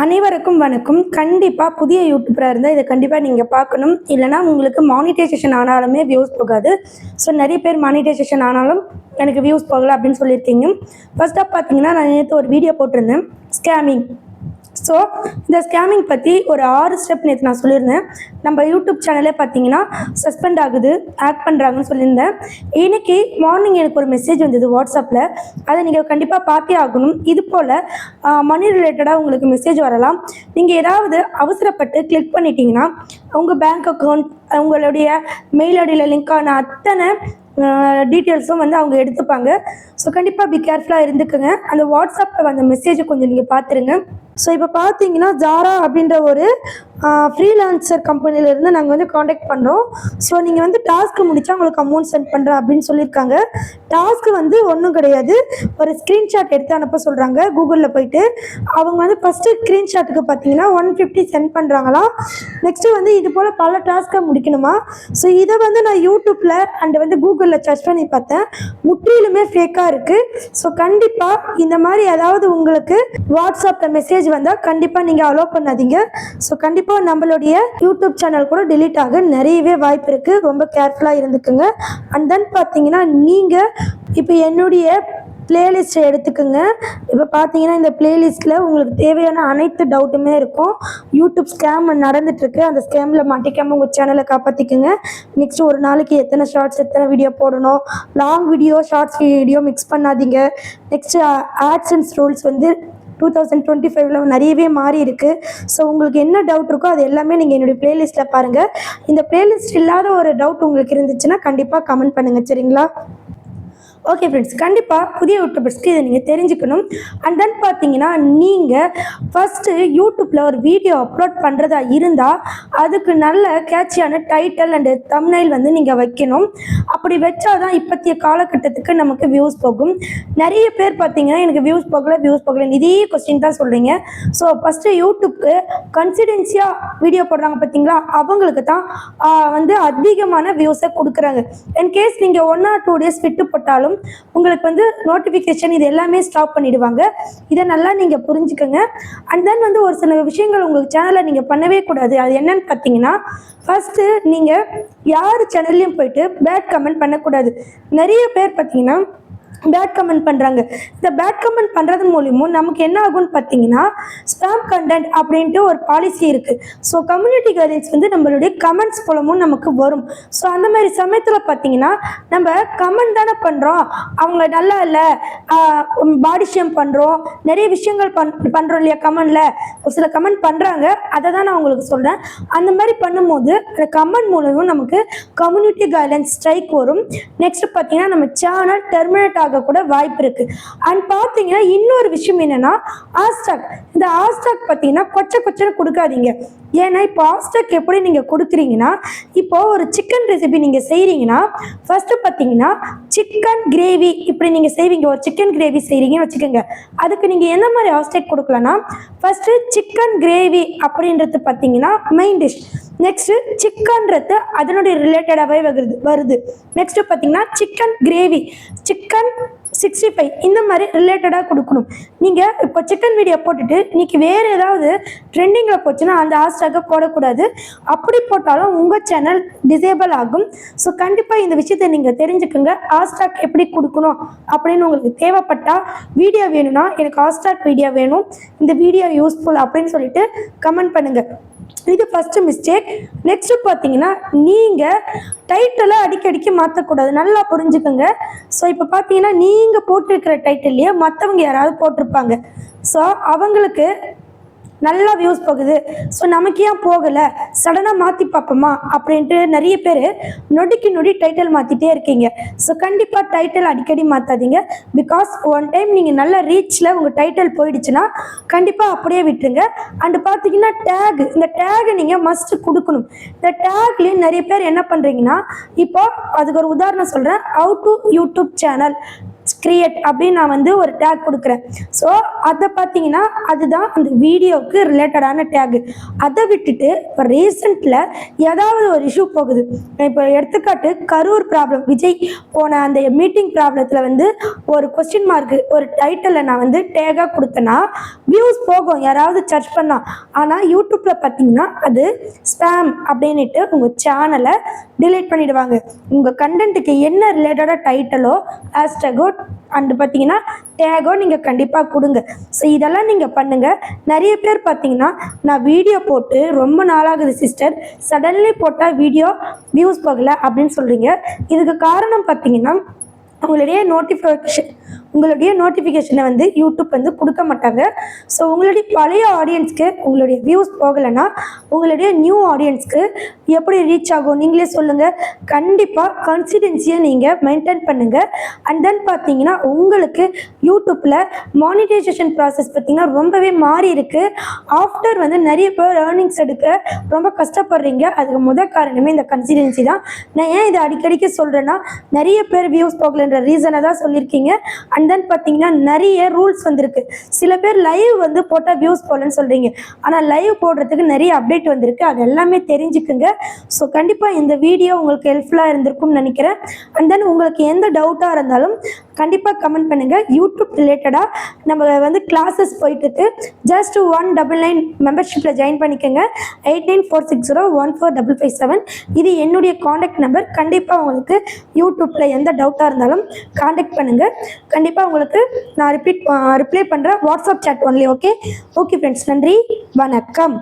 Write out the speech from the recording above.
அனைவருக்கும் வணக்கம். கண்டிப்பாக புதிய யூடியூபராக இருந்தால் இதை கண்டிப்பாக நீங்கள் பார்க்கணும். இல்லைனா உங்களுக்கு மானிட்டைசேஷன் ஆனாலுமே வியூஸ் போகாது. ஸோ நிறைய பேர் மானிட்டைசேஷன் ஆனாலும் எனக்கு வியூஸ் போகலை அப்படின்னு சொல்லியிருக்கீங்க. ஃபர்ஸ்ட் ஆஃப் பார்த்தீங்கன்னா நான் நேற்று ஒரு வீடியோ போட்டிருந்தேன். ஸ்கேமிங் ஸோ இந்த ஸ்கேமிங் பற்றி ஒரு ஆறு ஸ்டெப் நேற்று நான் சொல்லியிருந்தேன். நம்ம யூடியூப் சேனலே பார்த்தீங்கன்னா சஸ்பெண்ட் ஆகுது ஆக்ட் பண்ணுறாங்கன்னு சொல்லியிருந்தேன். இன்னைக்கு மார்னிங் எனக்கு ஒரு மெசேஜ் வந்தது வாட்ஸ்அப்பில் அதை நீங்கள் கண்டிப்பாக பார்த்தே ஆகணும். இது போல் மணி ரிலேட்டடாக உங்களுக்கு மெசேஜ் வரலாம். நீங்கள் ஏதாவது அவசரப்பட்டு கிளிக் பண்ணிட்டீங்கன்னா உங்கள் பேங்க் அக்கௌண்ட் உங்களுடைய மெயில் ஐடியில் லிங்க் ஆன அத்தனை டீட்டெயில்ஸும் வந்து அவங்க எடுத்துப்பாங்க. ஸோ கண்டிப்பாக பி கேர்ஃபுல்லாக இருந்துக்குங்க. அந்த வாட்ஸ்அப்பில் வந்த மெசேஜை கொஞ்சம் நீங்கள் பார்த்துருங்க ஸோ இப்போ பார்த்தீங்கன்னா ஜாரா அப்படின்ற ஒரு ஃப்ரீலான்சர் கம்பெனிலேருந்து நாங்கள் வந்து காண்டாக்ட் பண்ணுறோம் ஸோ நீங்கள் வந்து டாஸ்க்கு முடிச்சா உங்களுக்கு அமௌண்ட் சென்ட் பண்ணுறேன் அப்படின்னு சொல்லியிருக்காங்க டாஸ்க்கு வந்து ஒன்றும் கிடையாது. ஒரு ஸ்க்ரீன்ஷாட் எடுத்து அனுப்ப சொல்கிறாங்க கூகுளில் போயிட்டு. அவங்க வந்து ஃபஸ்ட்டு ஸ்க்ரீன்ஷாட்டுக்கு பார்த்தீங்கன்னா ஒன் ஃபிஃப்டி சென்ட் பண்ணுறாங்களா நெக்ஸ்ட்டு வந்து இது போல் பல டாஸ்க்கை முடிக்கணுமா? ஸோ இதை வந்து நான் யூடியூப்பில் அண்ட் வந்து கூகுளில் சர்ச் பண்ணி பார்த்தேன். முற்றிலுமே ஃபேக்காக இருக்குது ஸோ கண்டிப்பாக இந்த மாதிரி ஏதாவது உங்களுக்கு வாட்ஸ்அப்பில் மெசேஜ் வந்தால் கண்டிப்பாக நீங்கள் அலோவ் பண்ணாதீங்க. ஸோ கண்டிப்பாக நம்மளுடைய யூடியூப் சேனல் கூட டிலீட் ஆக நிறையவே வாய்ப்பு இருக்குது ரொம்ப கேர்ஃபுல்லாக இருந்துக்குங்க. அண்ட் தென் பார்த்தீங்கன்னா நீங்கள் இப்போ என்னுடைய பிளேலிஸ்ட்டை எடுத்துக்கோங்க. இப்போ பார்த்தீங்கன்னா இந்த பிளேலிஸ்ட்டில் உங்களுக்கு தேவையான அனைத்து டவுட்டுமே இருக்கும். யூடியூப் ஸ்கேம் நடந்துட்டுருக்கு. அந்த ஸ்கேமில் மாட்டிக்காமல் உங்கள் சேனலை காப்பாற்றிக்குங்க நெக்ஸ்ட் ஒரு நாளைக்கு எத்தனை ஷார்ட்ஸ் எத்தனை வீடியோ போடணும்? Long video shorts video mix பண்ணாதீங்க. நெக்ஸ்ட்டு ஆட்சன்ஸ் ரூல்ஸ் வந்து டூ தௌசண்ட் டுவெண்ட்டி ஃபைவ்ல நிறையவே மாறி இருக்கு. ஸோ உங்களுக்கு என்ன டவுட் இருக்கோ அது எல்லாமே நீங்கள் என்னுடைய பிளேலிஸ்ட்டில் பாருங்கள் இந்த பிளேலிஸ்ட் இல்லாத ஒரு டவுட் உங்களுக்கு இருந்துச்சுன்னா கண்டிப்பாக கமெண்ட் பண்ணுங்கள் சரிங்களா? ஓகே ஃப்ரெண்ட்ஸ் கண்டிப்பாக புதிய யூடியூபர்ஸ்க்கு இதை நீங்கள் தெரிஞ்சுக்கணும். அண்ட் தென் பார்த்தீங்கன்னா நீங்கள் ஃபஸ்ட்டு யூடியூப்பில் ஒரு வீடியோ அப்லோட் பண்ணுறதா இருந்தால் அதுக்கு நல்ல கேட்சியான டைட்டில் அண்டு தம்னைல் வந்து நீங்கள் வைக்கணும். அப்படி வச்சாதான் இப்போத்திய காலகட்டத்துக்கு நமக்கு வியூஸ் போகும். நிறைய பேர் பார்த்தீங்கன்னா எனக்கு வியூஸ் போகல வியூஸ் போகல. இதே கொஸ்டின் தான் சொல்கிறீங்க ஸோ ஃபஸ்ட்டு யூடியூப்க்கு கன்சிடென்சியாக வீடியோ போடுறாங்க பார்த்தீங்களா அவங்களுக்கு தான் வந்து அதிகமான வியூஸை கொடுக்குறாங்க. இன்கேஸ் நீங்கள் ஒன் ஆர் டூ டேஸ் விட்டு போட்டாலும் உங்களுக்கு வந்து நோட்டிஃபிகேஷன் இது எல்லாமே ஸ்டாப் பண்ணிடுவாங்க. இதை நல்லா நீங்கள் புரிஞ்சுக்கோங்க. அண்ட் தென் வந்து ஒரு சில விஷயங்கள் உங்களுக்கு சேனலில் நீங்கள் பண்ணவே கூடாது. அது என்னன்னு பார்த்தீங்கன்னா ஃபஸ்ட்டு நீங்கள் யார் சேனல்லையும் போயிட்டு பேட் கமெண்ட் பண்ணக்கூடாது. நிறைய பேர் பார்த்தீங்கன்னா பேட் கமெண்ட் பண்ணுறாங்க இந்த பேட் கமெண்ட் பண்ணுறது மூலியமும் நமக்கு என்ன ஆகும்னு பார்த்தீங்கன்னா ஸ்பேம் கண்டென்ட் அப்படின்ட்டு ஒரு பாலிசி இருக்குது ஸோ கம்யூனிட்டி கைட்லைன்ஸ் வந்து நம்மளுடைய கமெண்ட்ஸ் மூலமும் நமக்கு வரும். ஸோ அந்த மாதிரி சமயத்தில் பார்த்தீங்கன்னா நம்ம கமெண்ட் தானே பண்ணுறோம் அவங்க நல்லா இல்லை. பாடி ஷேம் பண்ணுறோம் நிறைய விஷயங்கள் பண் பண்ணுறோம் இல்லையா கமெண்டில் ஒரு சில கமெண்ட் பண்ணுறாங்க அதை தான் நான் உங்களுக்கு சொல்கிறேன் அந்த மாதிரி பண்ணும்போது அந்த கமெண்ட் மூலமும் நமக்கு கம்யூனிட்டி கைட்லைன்ஸ் ஸ்ட்ரைக் வரும். நெக்ஸ்ட் பார்த்தீங்கன்னா நம்ம சேனல் டெர்மினேட் ஆக கூட வாய்ப்பு இருக்கு. அண்ட் பார்த்தீங்கன்னா இன்னொரு விஷயம் என்னன்னா ஆஸ்டாக். இந்த ஆஸ்டாக் பார்த்தீங்கன்னா கொச்சை கொச்சனை கொடுக்காதீங்க. ஏன்னா இப்போ ஆஸ்டாக் எப்படி நீங்கள் கொடுக்குறீங்கன்னா இப்போ ஒரு சிக்கன் ரெசிபி நீங்கள் செய்கிறீங்கன்னா ஃபஸ்ட்டு பார்த்தீங்கன்னா சிக்கன் கிரேவி இப்படி நீங்கள் செய்வீங்க. ஒரு சிக்கன் கிரேவி செய்கிறீங்கன்னு வச்சுக்கோங்க. அதுக்கு நீங்கள் எந்த மாதிரி ஹாஸ்டேட் கொடுக்கலன்னா ஃபஸ்ட்டு சிக்கன் கிரேவி அப்படின்றது பார்த்தீங்கன்னா மெயின் டிஷ் நெக்ஸ்ட்டு சிக்கன்றது அதனுடைய ரிலேட்டடாகவே வருது வருது. நெக்ஸ்ட்டு பார்த்தீங்கன்னா chicken gravy chicken sixty five இந்த மாதிரி ரிலேட்டடாக கொடுக்கணும். நீங்கள் இப்போ சிக்கன் வீடியோ போட்டுட்டு இன்றைக்கி வேறு ஏதாவது ட்ரெண்டிங்கில் போச்சுன்னா அந்த ஹேஷ்டேக்கை போடக்கூடாது. அப்படி போட்டாலும் உங்கள் சேனல் டிசேபிள் ஆகும். ஸோ கண்டிப்பாக இந்த விஷயத்தை நீங்கள் தெரிஞ்சுக்கோங்க. ஹேஷ்டேக் எப்படி கொடுக்கணும் அப்படின்னு உங்களுக்கு தேவைப்பட்டால் வீடியோ வேணும்னா எனக்கு ஹேஷ்டேக் வீடியோ வேணும். இந்த வீடியோ யூஸ்ஃபுல் அப்படின்னு சொல்லிட்டு கமெண்ட் பண்ணுங்கள் இது ஃபஸ்ட்டு மிஸ்டேக் நெக்ஸ்ட்டு பார்த்தீங்கன்னா நீங்கள் டைட்டிலை அடிக்கடிக்கு மாற்றக்கூடாது நல்லா புரிஞ்சுக்கோங்க. ஸோ இப்போ பார்த்தீங்கன்னா நீங்கள் போட்டிருக்கிற டைட்டில்லையே மற்றவங்க யாராவது போட்டிருப்பாங்க. ஸோ அவங்களுக்கு நல்லா வியூஸ் போகுது. ஸோ நமக்கு ஏன் போகலை? சடனாக மாற்றி பார்ப்போமா? அப்படின்ட்டு நிறைய பேர் நொடிக்கு நொடி டைட்டில் மாற்றிட்டே இருக்கீங்க. ஸோ கண்டிப்பாக டைட்டில் அடிக்கடி மாற்றாதீங்க பிகாஸ் ஒன் டைம் நீங்கள் நல்ல ரீச்சில் உங்கள் டைட்டில் போயிடுச்சுன்னா கண்டிப்பாக அப்படியே விட்டுருங்க. அண்டு பார்த்தீங்கன்னா டேக் இந்த டேகை நீங்கள் மஸ்ட்டு கொடுக்கணும். இந்த டேக்லேயும் நிறைய பேர் என்ன பண்ணுறீங்கன்னா இப்போ அதுக்கு ஒரு உதாரணம் சொல்கிறேன் how to YouTube channel create அப்படின்னு நான் வந்து ஒரு டேக் கொடுக்குறேன். ஸோ அதை பார்த்தீங்கன்னா அதுதான் அந்த வீடியோவுக்கு ரிலேட்டடான டேகு அதை விட்டுட்டு இப்போ ரீசெண்டில் ஏதாவது ஒரு இஷ்யூ போகுது. இப்போ எடுத்துக்காட்டு கரூர் ப்ராப்ளம் விஜய் போன அந்த மீட்டிங் ப்ராப்ளத்தில் வந்து ஒரு கொஸ்டின் மார்க்கு ஒரு டைட்டிலில் நான் வந்து டேகாக கொடுத்தேன்னா வியூஸ் போகும். யாராவது சர்ச் பண்ணால் ஆனால் யூடியூப்பில் பார்த்தீங்கன்னா அது ஸ்பேம் அப்படின்ட்டு உங்கள் சேனலை டிலீட் பண்ணிடுவாங்க. உங்கள் கண்டென்ட்டுக்கு என்ன ரிலேட்டடாக டைட்டலோ ஹேஷ்டேகோ அண்டு பார்த்தீங்கன்னா டேகோ நீங்கள் கண்டிப்பாக கொடுங்க. ஸோ இதெல்லாம் நீங்கள் பண்ணுங்கள் நிறைய பேர் பார்த்தீங்கன்னா நான் வீடியோ போட்டு ரொம்ப நாளாகுது சிஸ்டர் சடன்லி போட்டால் வீடியோ வியூஸ் போகலை அப்படின்னு சொல்கிறீங்க இதுக்கு காரணம் பார்த்தீங்கன்னா உங்களுடைய நோட்டிஃபிகேஷன் உங்களுடைய நோட்டிஃபிகேஷனை வந்து யூடியூப் வந்து கொடுக்க மாட்டாங்க. ஸோ உங்களுடைய பழைய ஆடியன்ஸ்க்கு உங்களுடைய வியூஸ் போகலைன்னா உங்களுடைய நியூ ஆடியன்ஸ்க்கு எப்படி ரீச் ஆகும்? நீங்களே சொல்லுங்கள் கண்டிப்பாக கன்சிடென்சியை நீங்கள் மெயின்டைன் பண்ணுங்கள் அண்ட் தென் பார்த்தீங்கன்னா உங்களுக்கு யூடியூப்பில் மானிட்டைசேஷன் ப்ராசஸ் பார்த்தீங்கன்னா ரொம்பவே மாறி இருக்குது ஆஃப்டர் வந்து நிறைய பேர் ஏர்னிங்ஸ் எடுக்க ரொம்ப கஷ்டப்படுறீங்க. அதுக்கு முத காரணமே இந்த கன்சிடென்சி தான். நான் ஏன் இதை அடிக்கடிக்கு சொல்கிறேன்னா நிறைய பேர் வியூஸ் போகலன்ற ரீசனை தான் சொல்லியிருக்கீங்க. அண்ட் அண்ட் தென் பார்த்தீங்கன்னா நிறைய ரூல்ஸ் வந்திருக்கு. சில பேர் லைவ் வந்து போட்டால் வியூஸ் போகலன்னு சொல்கிறீங்க ஆனால் லைவ் போடுறதுக்கு நிறைய அப்டேட் வந்திருக்கு. அது எல்லாமே தெரிஞ்சுக்குங்க. ஸோ கண்டிப்பாக இந்த வீடியோ உங்களுக்கு ஹெல்ப்ஃபுல்லாக இருந்திருக்கும்னு நினைக்கிறேன். அண்ட் தென் உங்களுக்கு எந்த டவுட்டாக இருந்தாலும் கண்டிப்பாக கமெண்ட் பண்ணுங்கள் யூடியூப் ரிலேட்டடாக நம்ம வந்து கிளாஸஸ் போயிட்டுருக்கு. ஜஸ்ட் ஒன் டபுள் நைன் மெம்பர்ஷிப்பில் ஜாயின் பண்ணிக்கோங்க. Eight nine four six zero one four double five seven இது என்னுடைய காண்டாக்ட் நம்பர் கண்டிப்பாக உங்களுக்கு யூடியூப்பில் எந்த டவுட்டாக இருந்தாலும் காண்டாக்ட் பண்ணுங்கள் கண்டிப்பாக உங்களுக்கு நான் ரிப்பீட் ரிப்ளை பண்ணுறேன் WhatsApp chat only okay okay friends நன்றி. வணக்கம்.